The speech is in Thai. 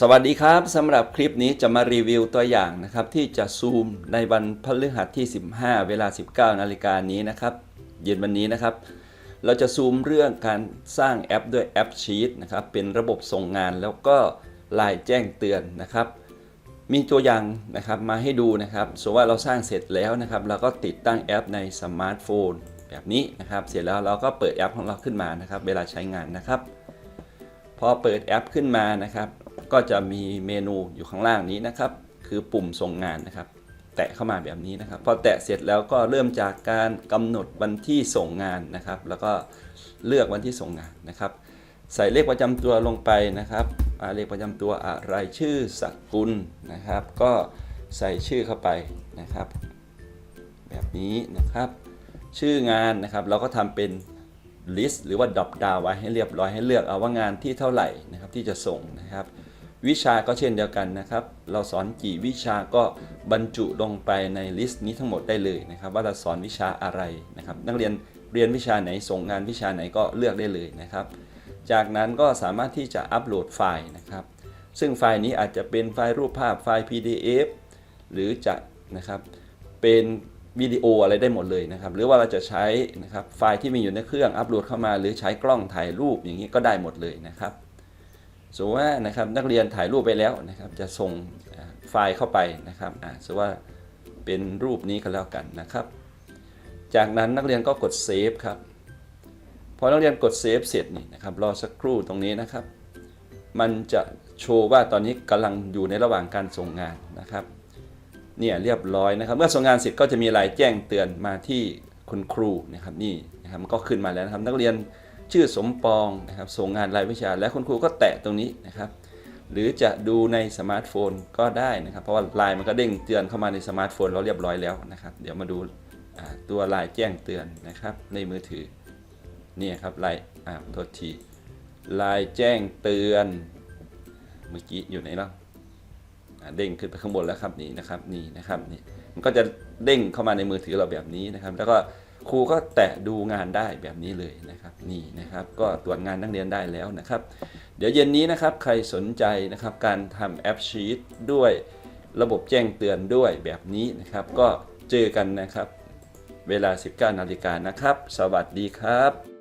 สวัสดีครับสำหรับคลิปนี้จะมารีวิวตัวอย่างนะครับ ที่จะซูมในวันพฤหัสที่ 15 เวลา 19 นาฬิกานี้นะครับ เย็นวันนี้นะครับ เราจะซูมเรื่องการสร้างแอปด้วยแอปชีตนะครับ เป็นระบบส่งงานแล้วก็ไลน์แจ้งเตือนนะครับ มีตัวอย่างนะครับมาให้ดูนะครับสมมติว่าเราสร้างเสร็จแล้วนะครับเราก็ติดตั้งแอปในสมาร์ทโฟนแบบนี้นะครับ เสร็จแล้วเราก็เปิดแอปของเราขึ้นมานะครับ เวลาใช้งานนะครับ พอเปิดแอปขึ้นมานะครับ ก็จะมีเมนูอยู่ข้างล่างนี้นะครับ คือปุ่มส่งงานนะครับ แตะเข้ามาแบบนี้นะครับ พอแตะเสร็จแล้วก็เริ่มจากการกำหนดวันที่ส่งงานนะครับ แล้วก็เลือกวันที่ส่งงานนะครับ ใส่เลขประจำตัวลงไปนะครับเลขประจำตัวอะไรชื่อสกุลนะครับ ก็ใส่ชื่อเข้าไปนะครับ แบบนี้นะครับ ชื่องานนะครับเราก็ทำเป็น list หรือว่าดรอปดาวไว้ให้เรียบร้อยให้เลือกเอาว่างานที่เท่าไหร่นะครับที่จะส่งนะครับ วิชาก็เช่นเดียวกันนะครับ เราสอนกี่วิชาก็บรรจุลงไปในลิสต์นี้ทั้งหมดได้เลยนะครับ ว่าเราสอนวิชาอะไรนะครับ นักเรียนเรียนวิชาไหนส่งงานวิชาไหนก็เลือกได้เลยนะครับ จากนั้นก็สามารถที่จะอัปโหลดไฟล์นะครับ ซึ่งไฟล์นี้อาจจะเป็นไฟล์รูปภาพไฟล์ PDF หรือจะนะครับเป็นวิดีโออะไรได้หมดเลยนะครับ หรือว่าเราจะใช้นะครับไฟล์ที่มีอยู่ในเครื่องอัปโหลดเข้ามา หรือใช้กล้องถ่ายรูปอย่างนี้ก็ได้หมดเลยนะครับ สมมติว่านะครับนักเรียนถ่ายรูปไปแล้วนะครับ จะส่งไฟล์เข้าไปนะครับอาสมมติว่าเป็นรูปนี้ก็แล้วกันนะครับ จากนั้นนักเรียนก็กดเซฟครับพอนักเรียนกดเซฟเสร็จนี่นะครับรอสักครู่ตรงนี้นะครับ มันจะโชว์ว่าตอนนี้กำลังอยู่ในระหว่างการส่งงานนะครับเนี่ยเรียบร้อยนะครับ เมื่อส่งงานเสร็จก็จะมีรายแจ้งเตือนมาที่คุณครูนะครับนี่นะครับมันก็ขึ้นมาแล้วนะครับ นักเรียน ชื่อสมปองนะครับ ส่งงานรายวิชา และคุณครูก็แตะตรงนี้นะครับ หรือจะดูในสมาร์ทโฟนก็ได้นะครับ เพราะว่าไลน์มันก็เด้งเตือนเข้ามาในสมาร์ทโฟนเราเรียบร้อยแล้วนะครับ เดี๋ยวมาดูตัวไลน์แจ้งเตือนนะครับ ในมือถือนี่ครับไลน์อ่าโทษทีไลน์แจ้งเตือน เมื่อกี้อยู่ไหนเนาะเด้งขึ้นไปข้างบนแล้วครับนี่นะครับนี่นะครับนี่มันก็จะเด้งเข้ามาในมือถือเราแบบนี้นะครับ แล้วก็ ครูก็แตะดูงานได้แบบนี้เลยนะครับนี่นะครับก็ตรวจงานนักเรียนได้แล้วนะครับ เดี๋ยวเย็นนี้นะครับใครสนใจนะครับการทำแอปชีตด้วยระบบแจ้งเตือนด้วยแบบนี้นะครับ ก็เจอกันนะครับ เวลา 19นาฬิกานะครับ สวัสดีครับ